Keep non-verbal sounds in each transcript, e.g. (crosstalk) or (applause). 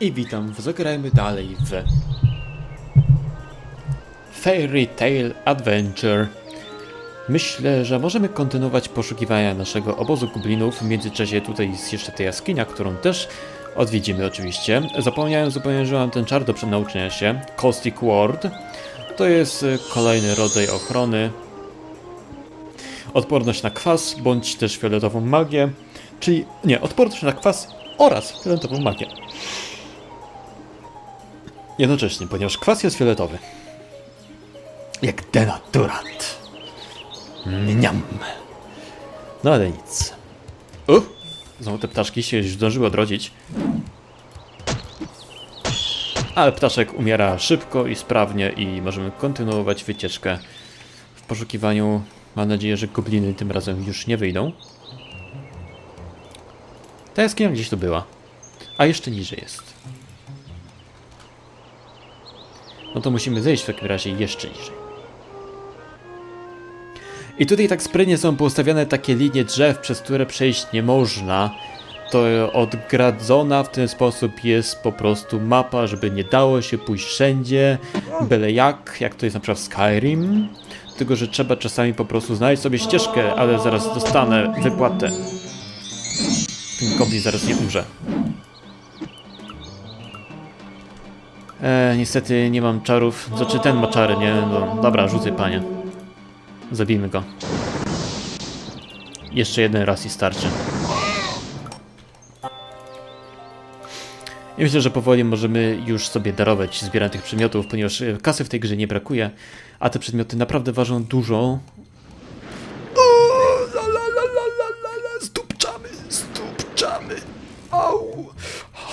I witam, zagrajmy dalej w Fairy Tale Adventure. Myślę, że możemy kontynuować poszukiwania naszego obozu goblinów. W międzyczasie tutaj jest jeszcze ta jaskinia, którą też odwiedzimy oczywiście. Zapomniałem zupełnie, że mam ten czar do przenauczenia się. Caustic Ward. To jest y, kolejny rodzaj ochrony. Odporność na kwas, bądź też fioletową magię. Czyli, nie, odporność na kwas oraz fioletową magię. Jednocześnie, ponieważ kwas jest fioletowy. Jak denaturant. Mniam. No ale nic. Znowu te ptaszki się już zdążyły odrodzić. Ale ptaszek umiera szybko i sprawnie i możemy kontynuować wycieczkę w poszukiwaniu. Mam nadzieję, że gobliny tym razem już nie wyjdą. Ta jaskinia gdzieś tu była. A jeszcze niżej jest. No to musimy zejść w takim razie jeszcze niżej. I tutaj tak sprytnie są poustawiane takie linie drzew, przez które przejść nie można. To odgradzona w ten sposób jest po prostu mapa, żeby nie dało się pójść wszędzie, byle jak, jak to jest na przykład w Skyrim. Tylko, że trzeba czasami po prostu znaleźć sobie ścieżkę, ale zaraz dostanę wypłatę. Ten goblin zaraz nie umrze. E, niestety nie mam czarów. Znaczy ten ma czary, nie? No, dobra, rzucaj panie. Zabijmy go. Jeszcze jeden raz i starczy. I myślę, że powoli możemy już sobie darować zbieranie tych przedmiotów, ponieważ e, kasy w tej grze nie brakuje, a te przedmioty naprawdę ważą dużo.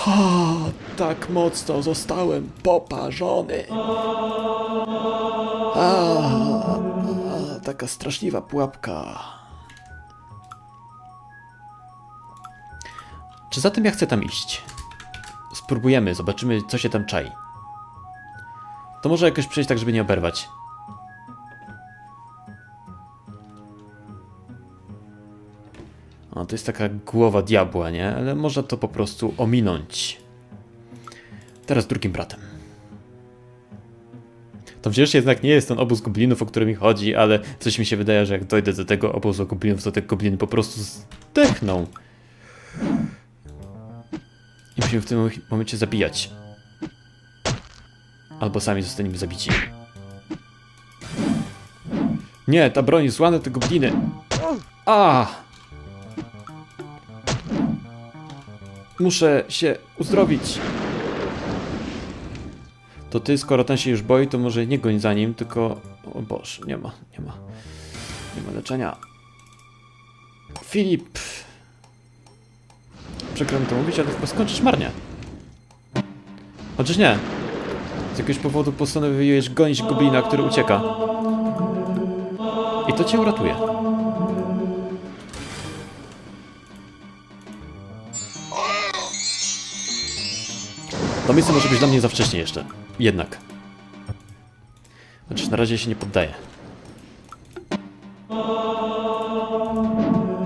Ha, tak mocno zostałem poparzony. A, a, taka straszliwa pułapka. Czy zatem ja chcę tam iść? Spróbujemy, zobaczymy co się tam czai. To może jakoś przejść tak, żeby nie oberwać. To jest taka głowa diabła, nie? Ale można to po prostu ominąć. Teraz drugim bratem. To przecież jednak nie jest ten obóz goblinów, o który mi chodzi, ale coś mi się wydaje, że jak dojdę do tego obozu goblinów, to te gobliny po prostu zdechną. I musimy w tym momencie zabijać. Albo sami zostaniemy zabici. Nie, ta broń jest zła na te gobliny. A! Muszę się uzdrowić. To ty, skoro ten się już boi, to może nie goń za nim, tylko... O Boże, nie ma, nie ma. Nie ma leczenia. Filip! Przykro mi to mówić, ale chyba skończysz marnie. Chociaż nie. Z jakiegoś powodu postanowiłeś gonić goblina, który ucieka. I to cię uratuje. To miejsce może być dla mnie za wcześnie jeszcze. Jednak. Chociaż na razie się nie poddaję.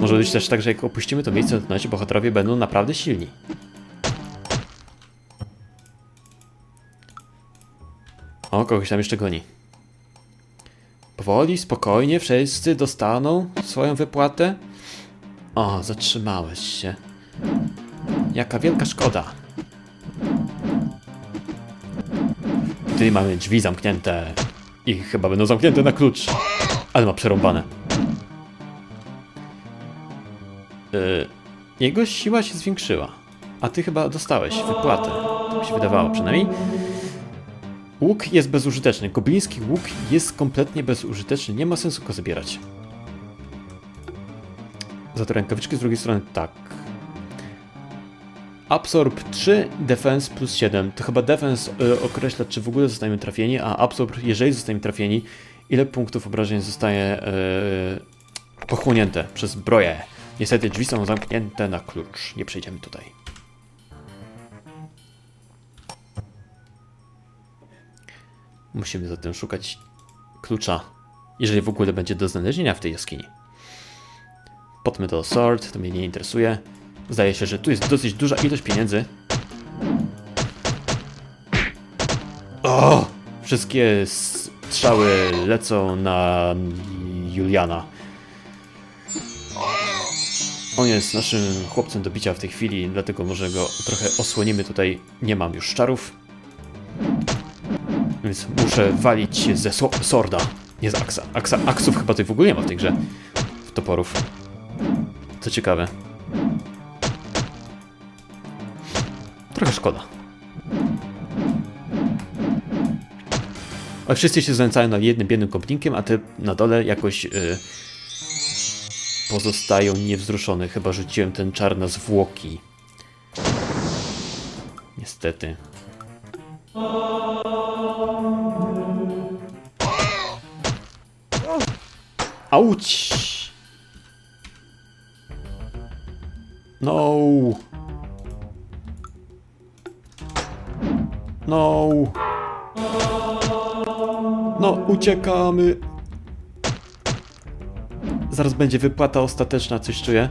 Może być też tak, że jak opuścimy to miejsce, to nasi bohaterowie będą naprawdę silni. O, kogoś tam jeszcze goni. Powoli, spokojnie, wszyscy dostaną swoją wypłatę. O, zatrzymałeś się. Jaka wielka szkoda. Tutaj mamy drzwi zamknięte. I chyba będą zamknięte na klucz. Ale ma przerąbane. Yy, jego siła się zwiększyła. A ty chyba dostałeś wypłatę. Tak się wydawało przynajmniej. Łuk jest bezużyteczny. Gobliński łuk jest kompletnie bezużyteczny. Nie ma sensu go zabierać. Za to rękawiczki z drugiej strony tak. Absorb 3, defense plus 7. To chyba defense y, określa, czy w ogóle zostajemy trafieni, a absorb, jeżeli zostajemy trafieni, ile punktów obrażeń zostaje y, pochłonięte przez zbroję. Niestety drzwi są zamknięte na klucz. Nie przejdziemy tutaj. Musimy zatem szukać klucza, jeżeli w ogóle będzie do znalezienia w tej jaskini. Potmy do sword, to mnie nie interesuje. Zdaje się, że tu jest dosyć duża ilość pieniędzy. O! Wszystkie strzały lecą na Juliana. On jest naszym chłopcem do bicia w tej chwili, dlatego może go trochę osłonimy tutaj. Nie mam już czarów. Więc muszę walić ze so sorda. Nie z aksa. aksa. Aksów chyba tutaj w ogóle nie ma w tej grze. W toporów. Co ciekawe. Szkoda. Ale wszyscy się znęcają nad jednym biednym kopnikiem, a te na dole jakoś y, pozostają niewzruszone. Chyba rzuciłem ten czar na zwłoki. Niestety. Auć! No! No! No, uciekamy! Zaraz będzie wypłata ostateczna, coś czuję.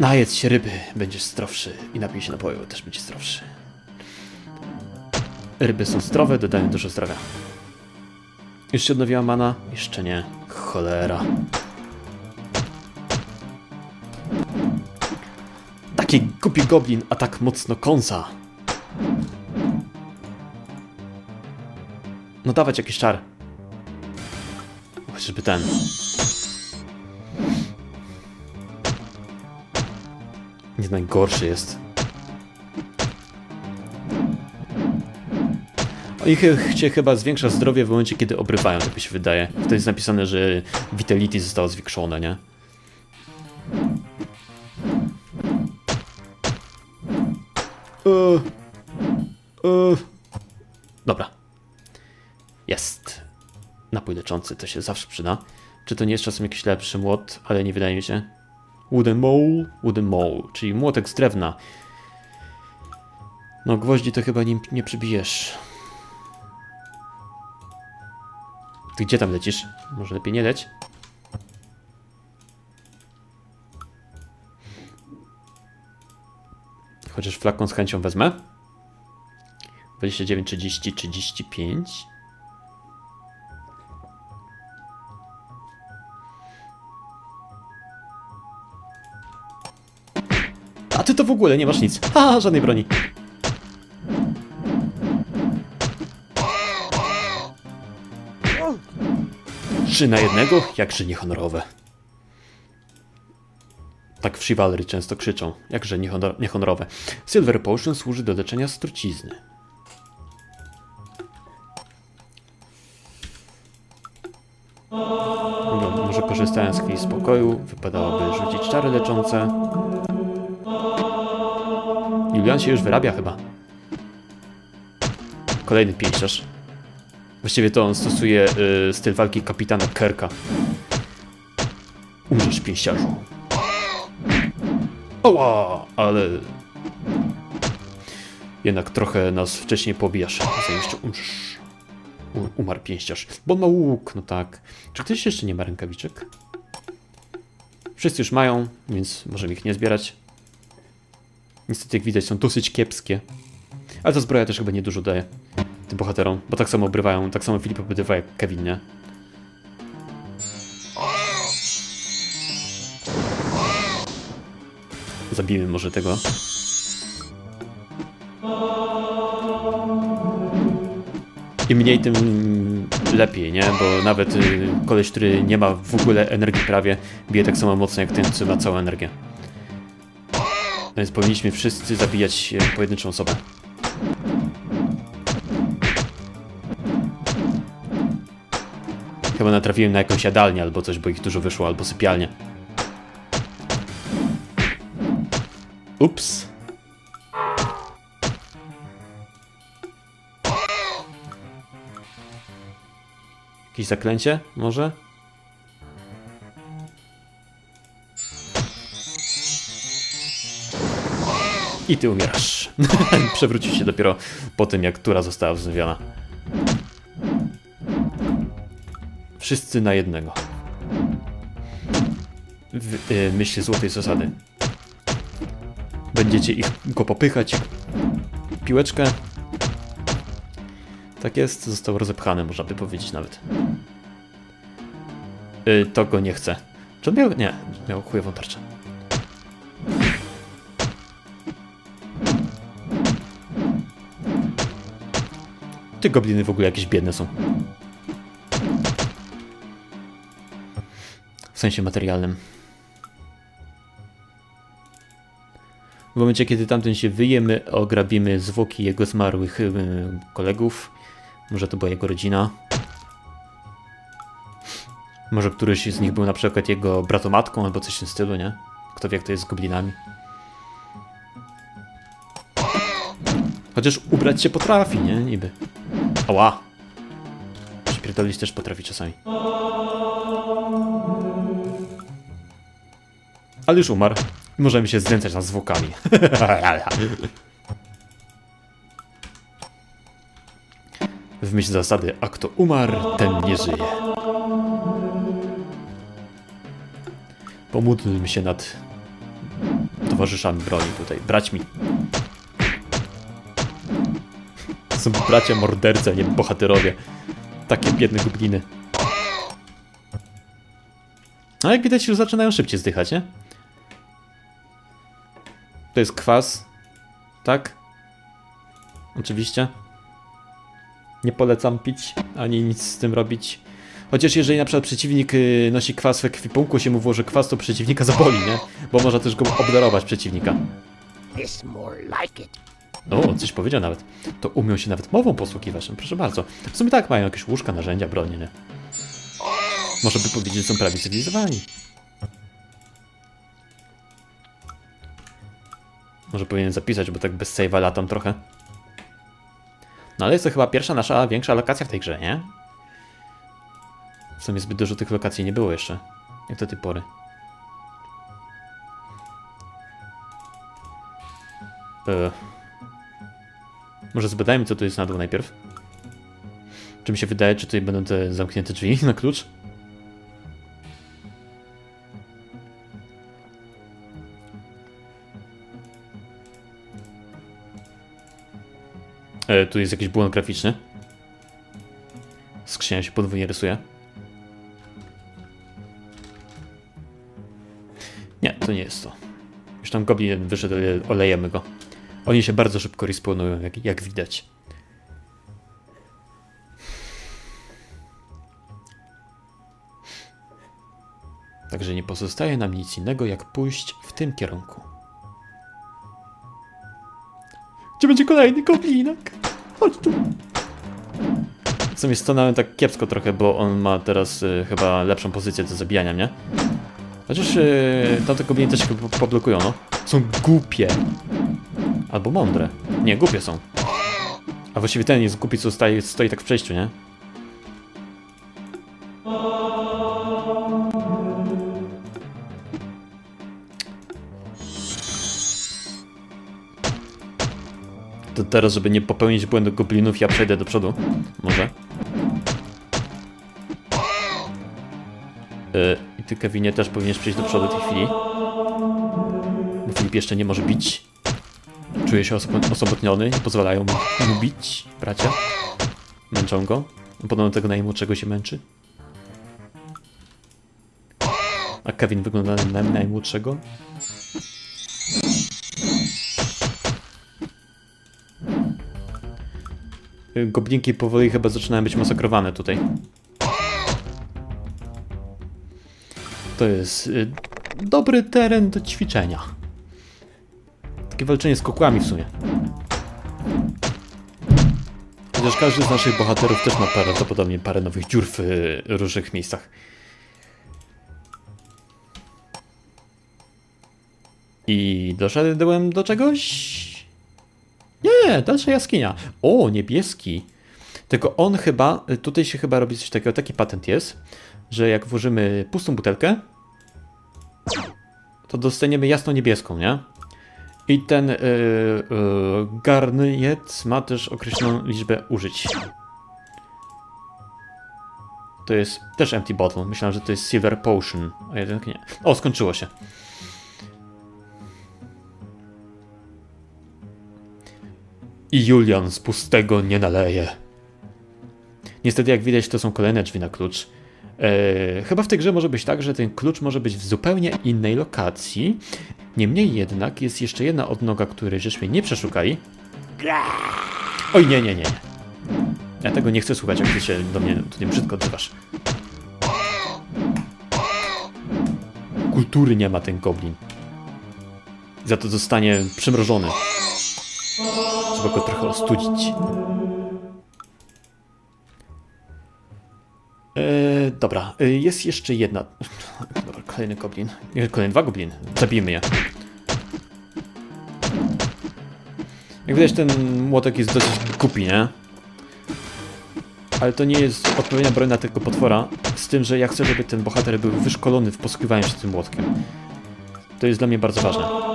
Najedz się ryby, będziesz zdrowszy. I napij się napoju, też będziesz zdrowszy. Ryby są zdrowe, dodają dużo zdrowia. Już się odnowiła mana? Jeszcze nie. Cholera. Taki głupi goblin, a tak mocno kąsa. No dawać jakiś czar. Chociażby ten. Nie najgorszy jest. Oni ch- się chyba zwiększa zdrowie w momencie, kiedy obrywają, tak mi się wydaje. Wtedy jest napisane, że vitality zostało zwiększone, nie? Eee. Dobra. Jest. Napój leczący, to się zawsze przyda. Czy to nie jest czasem jakiś lepszy młot, ale nie wydaje mi się. Wooden mole, wooden mole, czyli młotek z drewna. No gwoździ to chyba nim nie przybijesz. Ty gdzie tam lecisz? Może lepiej nie leć? Chociaż flakon z chęcią wezmę. 29, 30, 35. ty to w ogóle nie masz nic. Ha, żadnej broni. Trzy na jednego? Jakże niehonorowe. Tak w Chivalry często krzyczą. Jakże niehonor niehonorowe. Silver Potion służy do leczenia strucizny. No, może korzystając z chwili spokoju, wypadałoby rzucić czary leczące. Julian się już wyrabia chyba. Kolejny pięściarz. Właściwie to on stosuje y, styl walki kapitana Kerka. Umrzesz, pięściarzu. Oła, ale... Jednak trochę nas wcześniej pobijasz, zanim jeszcze umrzesz. Umarł pięściarz. Bo ma łuk, no tak. Czy ktoś jeszcze nie ma rękawiczek? Wszyscy już mają, więc możemy ich nie zbierać. Niestety, jak widać, są dosyć kiepskie. Ale ta zbroja też chyba niedużo daje tym bohaterom, bo tak samo obrywają, tak samo Filip obrywa jak Kevin, nie? Zabijmy może tego. Im mniej, tym lepiej, nie? Bo nawet y, koleś, który nie ma w ogóle energii prawie, bije tak samo mocno jak ten, co ma całą energię. No więc powinniśmy wszyscy zabijać e, pojedynczą osobę. Chyba natrafiłem na jakąś jadalnię albo coś, bo ich dużo wyszło, albo sypialnię. Ups. Jakieś zaklęcie? Może? I ty umierasz. (laughs) Przewrócił się dopiero po tym, jak tura została wznowiona. Wszyscy na jednego. w y, myśl złotej zasady. Będziecie ich go popychać. Piłeczkę. Tak jest, został rozepchany, można by powiedzieć nawet. Y, to go nie chce. Czy on miał. Nie, miał chujową tarczę. Ty gobliny w ogóle jakieś biedne są. W sensie materialnym. W momencie, kiedy tamten się wyje, my ograbimy zwłoki jego zmarłych y, kolegów. Może to była jego rodzina. Może któryś z nich był na przykład jego bratomatką albo coś w tym stylu, nie? Kto wie, jak to jest z goblinami. Chociaż ubrać się potrafi, nie? Niby. Ała! Przypierdolić też potrafi czasami. Ale już umarł. Możemy się znęcać nad zwłokami. (laughs) W myśl zasady, a kto umarł, ten nie żyje. Pomódlmy się nad towarzyszami broni tutaj, braćmi. Są bracia mordercy, nie bohaterowie. Takie biedne gobliny. A jak widać już zaczynają szybciej zdychać, nie? To jest kwas. Tak? Oczywiście. Nie polecam pić, ani nic z tym robić. Chociaż jeżeli na przykład przeciwnik y, nosi kwas w ekwipunku, się mu włoży kwas, to przeciwnika zaboli, nie? Bo można też go obdarować przeciwnika. This more like it. O, coś powiedział nawet. To umią się nawet mową posługiwać, no proszę bardzo. W sumie tak, mają jakieś łóżka, narzędzia, bronie, nie? Może by powiedzieć, że są prawie cywilizowani. Może powinien zapisać, bo tak bez save'a latam trochę. No ale jest to chyba pierwsza nasza większa lokacja w tej grze, nie? W sumie zbyt dużo tych lokacji nie było jeszcze. Jak do tej pory. Eee. Może zbadajmy, co tu jest na dół najpierw. Czy mi się wydaje, czy tutaj będą te zamknięte drzwi na klucz? E, tu jest jakiś błąd graficzny. Skrzynia się podwójnie rysuje. Nie, to nie jest to. Już tam goblin wyszedł, olejemy go. Oni się bardzo szybko respawnują, jak, jak widać. Także nie pozostaje nam nic innego, jak pójść w tym kierunku. Gdzie będzie kolejny goblinek? Chodź tu. W sumie stanąłem tak kiepsko trochę, bo on ma teraz y, chyba lepszą pozycję do zabijania mnie. Chociaż y, tamte gobliny też się po- poblokują, no. Są głupie. Albo mądre. Nie, głupie są. A właściwie ten jest głupi, co stoi, stoi tak w przejściu, nie? To teraz, żeby nie popełnić błędu goblinów, ja przejdę do przodu. Może. Yy, I ty, Kevinie, też powinieneś przejść do przodu w tej chwili. Bo Filip jeszcze nie może bić. Czuje się oso- osamotniony, nie pozwalają mu bić, bracia. Męczą go. Podobno tego najmłodszego się męczy. A Kevin wygląda na najmłodszego. Goblinki powoli chyba zaczynają być masakrowane tutaj. To jest y, dobry teren do ćwiczenia. Takie walczenie z kokłami w sumie. Chociaż każdy z naszych bohaterów też ma prawdopodobnie parę nowych dziur w y, różnych miejscach. I doszedłem do czegoś. Nie, dalsza jaskinia. O, niebieski. Tylko on chyba, tutaj się chyba robi coś takiego, taki patent jest, że jak włożymy pustą butelkę, to dostaniemy jasno niebieską, nie? I ten yy, yy, garniec ma też określoną liczbę użyć. To jest też empty bottle. Myślałem, że to jest silver potion, a jednak nie. O, skończyło się. I Julian z pustego nie naleje. Niestety, jak widać, to są kolejne drzwi na klucz. Eee, chyba w tej grze może być tak, że ten klucz może być w zupełnie innej lokacji. Niemniej jednak jest jeszcze jedna odnoga, której żeśmy nie przeszukali. Oj, nie, nie, nie. Ja tego nie chcę słuchać, jak ty się do mnie tutaj brzydko odzywasz. Kultury nie ma ten goblin. Za to zostanie przymrożony. Trzeba go trochę ostudzić. Eee, dobra, e, jest jeszcze jedna. Kolejny goblin. Kolejne dwa gobliny. Zabijmy je. Jak widać, ten młotek jest dosyć głupi, nie? Ale to nie jest odpowiednia broń na tego potwora, z tym, że ja chcę, żeby ten bohater był wyszkolony w posługiwaniu się tym młotkiem. To jest dla mnie bardzo ważne.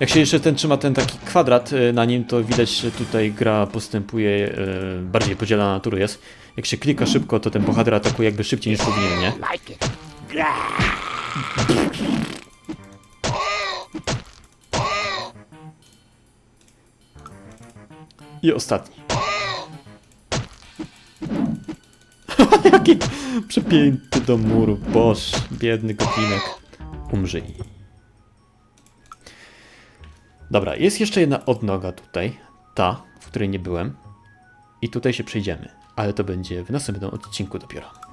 Jak się jeszcze ten trzyma ten taki kwadrat y, na nim, to widać, że tutaj gra postępuje, y, bardziej podzielona natury jest. Jak się klika szybko, to ten bohater atakuje jakby szybciej niż powinien, nie? I ostatni. (laughs) Jaki przepięty do muru. Boż, biedny goblinek. Umrzyj. Dobra, jest jeszcze jedna odnoga tutaj. Ta, w której nie byłem. I tutaj się przejdziemy. Ale to będzie w następnym odcinku dopiero.